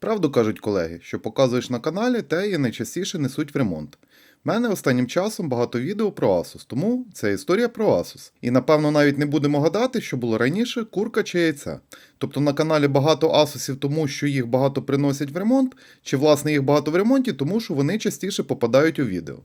Правду кажуть колеги, що показуєш на каналі, те і найчастіше несуть в ремонт. У мене останнім часом багато відео про Asus, тому це історія про Asus. І напевно навіть не будемо гадати, що було раніше курка чи яйця. Тобто на каналі багато Asusів тому, що їх багато приносять в ремонт, чи власне їх багато в ремонті, тому що вони частіше попадають у відео.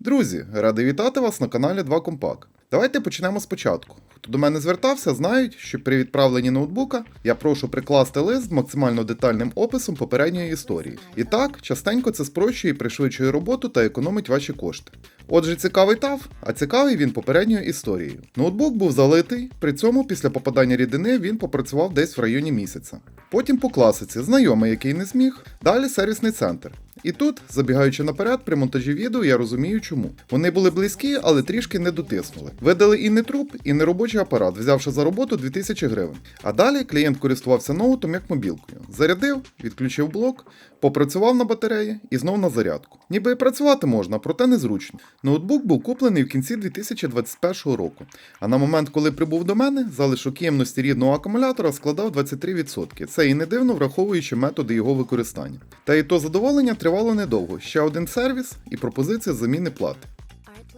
Друзі, радий вітати вас на каналі 2 Компак. Давайте почнемо спочатку. Хто до мене звертався, знають, що при відправленні ноутбука я прошу прикласти лист з максимально детальним описом попередньої історії. І так, частенько це спрощує і пришвидшує роботу та економить ваші кошти. Отже, цікавий тав, а цікавий він попередньою історією. Ноутбук був залитий, при цьому після попадання рідини він попрацював десь в районі місяця. Потім по класиці, знайомий, який не зміг, далі сервісний центр. І тут, забігаючи наперед, при монтажі відео я розумію чому. Вони були близькі, але трішки не дотиснули. Видали і не труп, і не робочий апарат, взявши за роботу 2000 гривень. А далі клієнт користувався ноутом як мобілкою. Зарядив, відключив блок, попрацював на батареї і знов на зарядку. Ніби і працювати можна, проте незручно. Ноутбук був куплений в кінці 2021 року. А на момент, коли прибув до мене, залишок ємності рідного акумулятора складав 23%. Це і не дивно, враховуючи методи його використання. Та і то задоволення тривало недовго. Ще один сервіс і пропозиція заміни плати.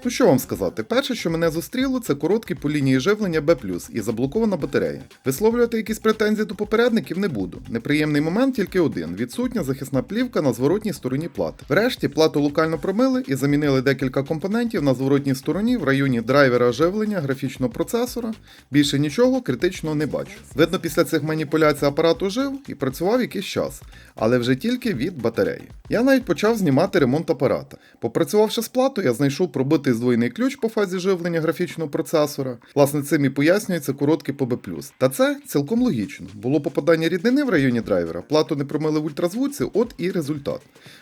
Ну що вам сказати, перше, що мене зустріло, це короткі по лінії живлення B+, і заблокована батарея. Висловлювати якісь претензії до попередників не буду. Неприємний момент тільки один: відсутня захисна плівка на зворотній стороні плати. Врешті плату локально промили і замінили декілька компонентів на зворотній стороні в районі драйвера живлення графічного процесора. Більше нічого критичного не бачу. Видно, після цих маніпуляцій апарат ожив і працював якийсь час, але вже тільки від батареї. Я навіть почав знімати ремонт апарата. Попрацювавши з платою, я знайшов пробитий здвоєний ключ по фазі живлення графічного процесора. Власне, цим і пояснюється короткий по Та це цілком логічно. Було попадання ріднини в районі драйвера, плату не промили в ультразвуці, от і результат.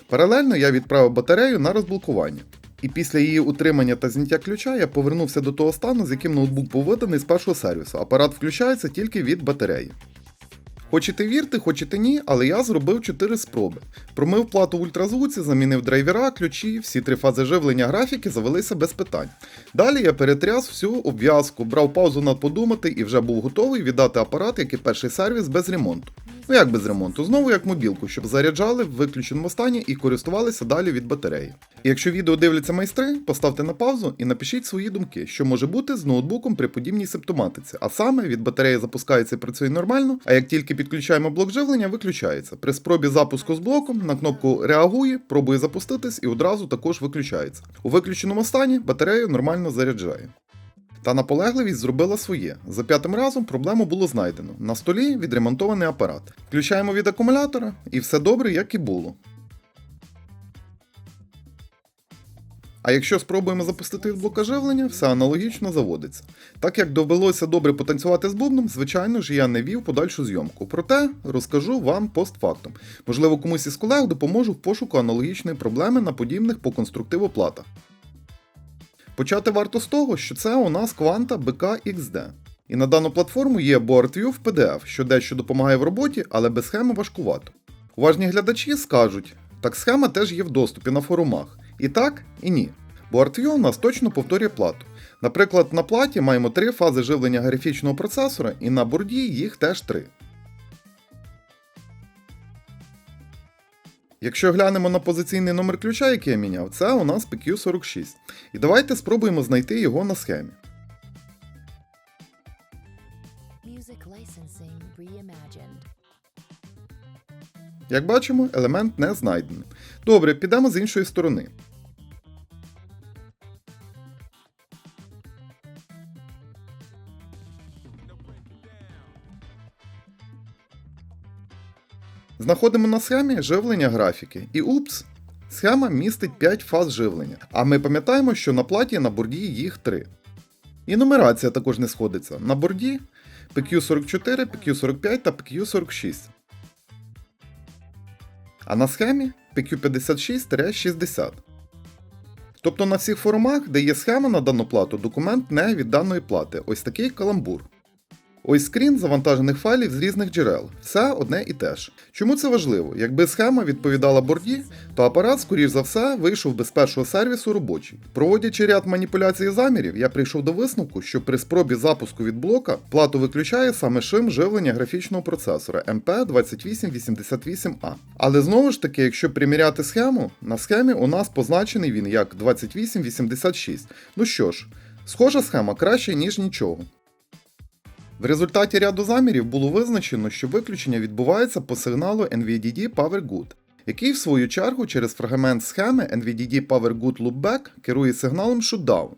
Паралельно я відправив батарею на розблокування. І після її утримання та зняття ключа я повернувся до того стану, з яким ноутбук був виданий з першого сервісу. Апарат включається тільки від батареї. Хочете вірте, хочете ні, але я зробив 4 спроби. Промив плату в ультразвуці, замінив драйвера, ключі, всі три фази живлення графіки завелися без питань. Далі я перетряс всю обв'язку, брав паузу на подумати і вже був готовий віддати апарат, як і перший сервіс, без ремонту. Ну як без ремонту? Знову як мобілку, щоб заряджали в виключеному стані і користувалися далі від батареї. Якщо відео дивляться майстри, поставте на паузу і напишіть свої думки, що може бути з ноутбуком при подібній симптоматиці. А саме від батареї запускається і працює нормально, а як тільки підключаємо блок живлення, виключається. При спробі запуску з блоком на кнопку реагує, пробує запуститись і одразу також виключається. У виключеному стані батарею нормально заряджає. Та наполегливість зробила своє. За п'ятим разом проблему було знайдено. На столі відремонтований апарат. Включаємо від акумулятора, і все добре, як і було. А якщо спробуємо запустити від блока живлення, все аналогічно заводиться. Так як довелося добре потанцювати з бубном, звичайно ж я не вів подальшу зйомку. Проте розкажу вам постфактум. Можливо, комусь із колег допоможу в пошуку аналогічної проблеми на подібних по конструктиву платах. Почати варто з того, що це у нас Quanta BK XD. І на дану платформу є BoardView в PDF, що дещо допомагає в роботі, але без схеми важкувато. Уважні глядачі скажуть, так схема теж є в доступі на форумах. І так, і ні. BoardView у нас точно повторює плату. Наприклад, на платі маємо три фази живлення графічного процесора, і на борді їх теж три. Якщо глянемо на позиційний номер ключа, який я міняв, це у нас PQ46. І давайте спробуємо знайти його на схемі. Як бачимо, елемент не знайдений. Добре, підемо з іншої сторони. Знаходимо на схемі живлення графіки. І упс, схема містить 5 фаз живлення. А ми пам'ятаємо, що на платі на борді їх 3. І нумерація також не сходиться. На борді PQ44, PQ45 та PQ46. А на схемі PQ56-60. Тобто на всіх форумах, де є схема на дану плату, документ не від даної плати. Ось такий каламбур. Ось скрін завантажених файлів з різних джерел. Все одне і те ж. Чому це важливо? Якби схема відповідала борді, то апарат, скоріш за все, вийшов без першого сервісу робочий. Проводячи ряд маніпуляцій замірів, я прийшов до висновку, що при спробі запуску від блока плату виключає саме шим живлення графічного процесора MP2888A. Але знову ж таки, якщо приміряти схему, на схемі у нас позначений він як 2886. Ну що ж, схожа схема краще, ніж нічого. В результаті ряду замірів було визначено, що виключення відбувається по сигналу NVDD PowerGood, який в свою чергу через фрагмент схеми NVDD PowerGood Loopback керує сигналом Shutdown.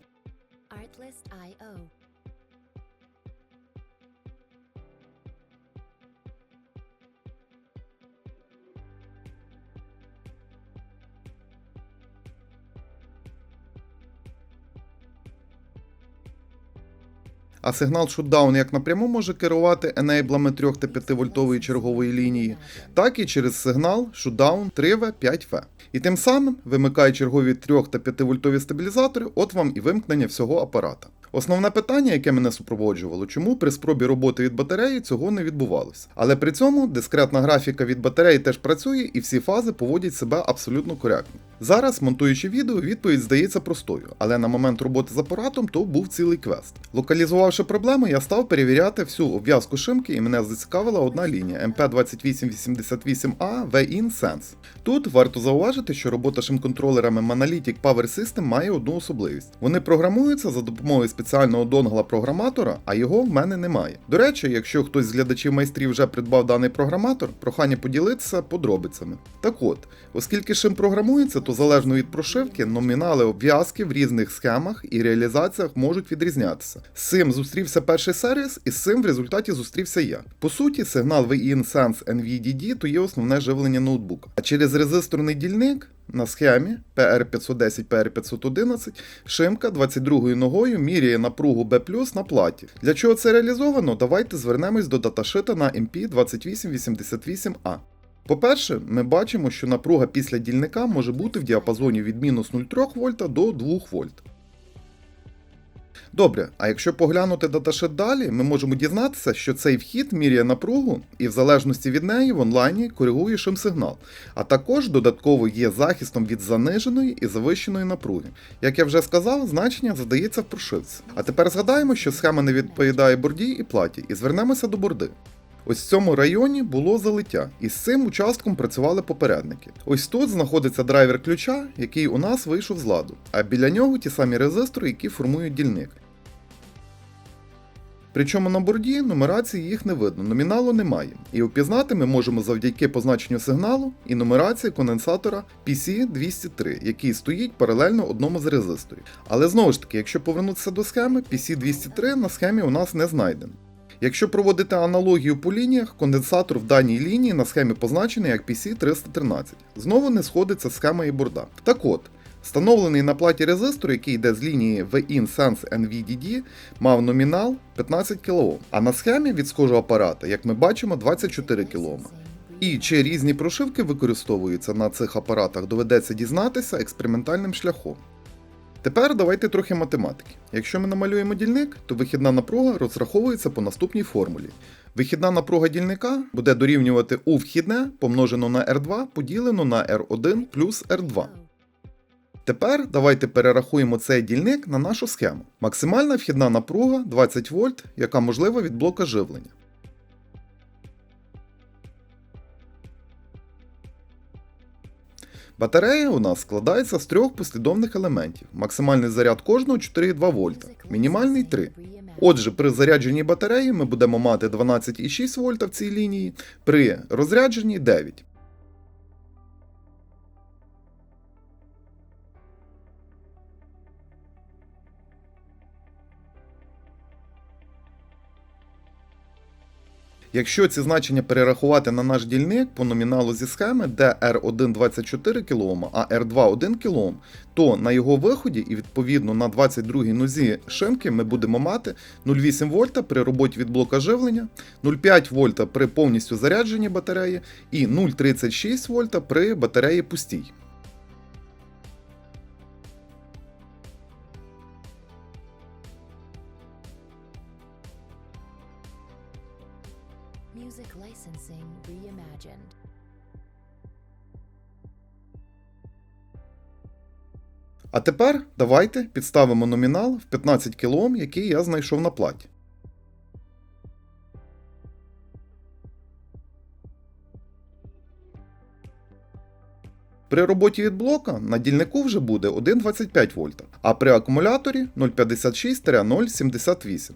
А сигнал Shutdown як напряму може керувати енейблами 3 та 5 вольтової чергової лінії, так і через сигнал 3V 5V. І тим самим вимикає чергові 3 та 5 вольтові стабілізатори, от вам і вимкнення всього апарата. Основне питання, яке мене супроводжувало, чому при спробі роботи від батареї цього не відбувалося. Але при цьому дискретна графіка від батареї теж працює і всі фази поводять себе абсолютно коректно. Зараз, монтуючи відео, відповідь здається простою, але на момент роботи з апаратом то був цілий квест. Локалізувавши проблему, я став перевіряти всю обв'язку шимки, і мене зацікавила одна лінія MP2888A V-In Sense. Тут варто зауважити, що робота шим-контролерами Monolithic Power System має одну особливість. Вони програмуються за допомогою спеціального донгла програматора, а його в мене немає. До речі, якщо хтось з глядачів майстрів вже придбав даний програматор, прохання поділитися подробицями. Так от, оскільки шим програмується, то залежно від прошивки, номінали обв'язки в різних схемах і реалізаціях можуть відрізнятися. З цим зустрівся перший сервіс, і з цим в результаті зустрівся я. По суті, сигнал VIN Sense NVDD то є основне живлення ноутбука. А через резисторний дільник на схемі PR510 PR511 шимка 22-ю ногою міряє напругу B+, на платі. Для чого це реалізовано? Давайте звернемось до даташита на MP2888A. По-перше, ми бачимо, що напруга після дільника може бути в діапазоні від мінус 0,3 вольта до 2 вольт. Добре, а якщо поглянути даташит далі, ми можемо дізнатися, що цей вхід міряє напругу і в залежності від неї в онлайні коригує шим-сигнал, а також додатково є захистом від заниженої і завищеної напруги. Як я вже сказав, значення задається в прошивці. А тепер згадаємо, що схема не відповідає борді і платі, і звернемося до борди. Ось в цьому районі було залиття, і з цим участком працювали попередники. Ось тут знаходиться драйвер ключа, який у нас вийшов з ладу, а біля нього ті самі резистори, які формують дільник. Причому на борді нумерації їх не видно, номіналу немає. І опізнати ми можемо завдяки позначенню сигналу і нумерації конденсатора PC203, який стоїть паралельно одному з резисторів. Але знову ж таки, якщо повернутися до схеми, PC203 на схемі у нас не знайдено. Якщо проводити аналогію по лініях, конденсатор в даній лінії на схемі позначений як PC313. Знову не сходиться схема і борда. Так от, встановлений на платі резистор, який йде з лінії VIN Sense NVDD, мав номінал 15 кОм, а на схемі від схожого апарата, як ми бачимо, 24 кОм. І чи різні прошивки використовуються на цих апаратах, доведеться дізнатися експериментальним шляхом. Тепер давайте трохи математики. Якщо ми намалюємо дільник, то вихідна напруга розраховується по наступній формулі. Вихідна напруга дільника буде дорівнювати U вхідне помножено на R2 поділено на R1 плюс R2. Тепер давайте перерахуємо цей дільник на нашу схему. Максимальна вхідна напруга 20 вольт, яка можлива від блока живлення. Батарея у нас складається з трьох послідовних елементів. Максимальний заряд кожного 4,2 вольта, мінімальний 3. Отже, при зарядженні батареї ми будемо мати 12,6 вольта в цій лінії, при розрядженні 9. Якщо ці значення перерахувати на наш дільник по номіналу зі схеми, де R1 24 кОм, а R2 1 кОм, то на його виході і відповідно на 22-й нозі шимки ми будемо мати 0,8 вольта при роботі від блока живлення, 0,5 вольта при повністю зарядженні батареї і 0,36 вольта при батареї пустій. А тепер давайте підставимо номінал в 15 кОм, який я знайшов на платі. При роботі від блока на дільнику вже буде 1,25 вольта, а при акумуляторі 0,56-0,78.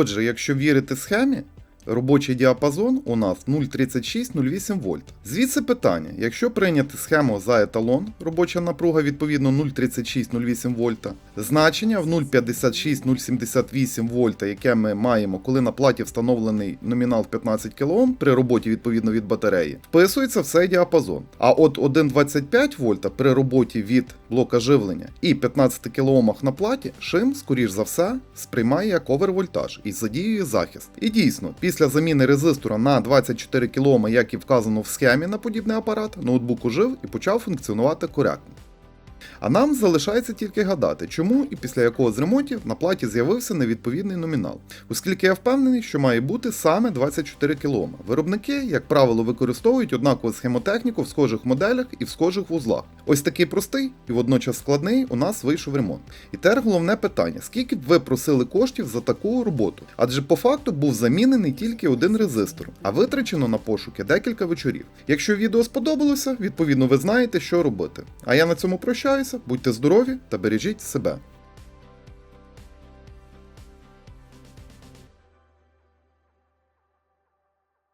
Отже, якщо вірити схемі, робочий діапазон у нас 0,36-0,8 вольт. Звідси питання: якщо прийняти схему за еталон, робоча напруга відповідно 0,36-0,8 вольта, значення в 0,56-0,78 вольта, яке ми маємо, коли на платі встановлений номінал 15 кОм при роботі відповідно від батареї, вписується в цей діапазон. А от 1,25 вольта при роботі від блока живлення і 15 кОмах на платі, шим, скоріш за все, сприймає як овервольтаж і задіює захист. І дійсно, після заміни резистора на 24 кОм, як і вказано в схемі на подібний апарат, ноутбук ожив і почав функціонувати коректно. А нам залишається тільки гадати, чому і після якого з ремонтів на платі з'явився невідповідний номінал, оскільки я впевнений, що має бути саме 24 кОм. Виробники, як правило, використовують однакову схемотехніку в схожих моделях і в схожих вузлах. Ось такий простий і водночас складний у нас вийшов ремонт. І тепер головне питання: скільки б ви просили коштів за таку роботу? Адже по факту був замінений тільки один резистор, а витрачено на пошуки декілька вечорів. Якщо відео сподобалося, відповідно ви знаєте, що робити. А я на цьому прощаюся, будьте здорові та бережіть себе.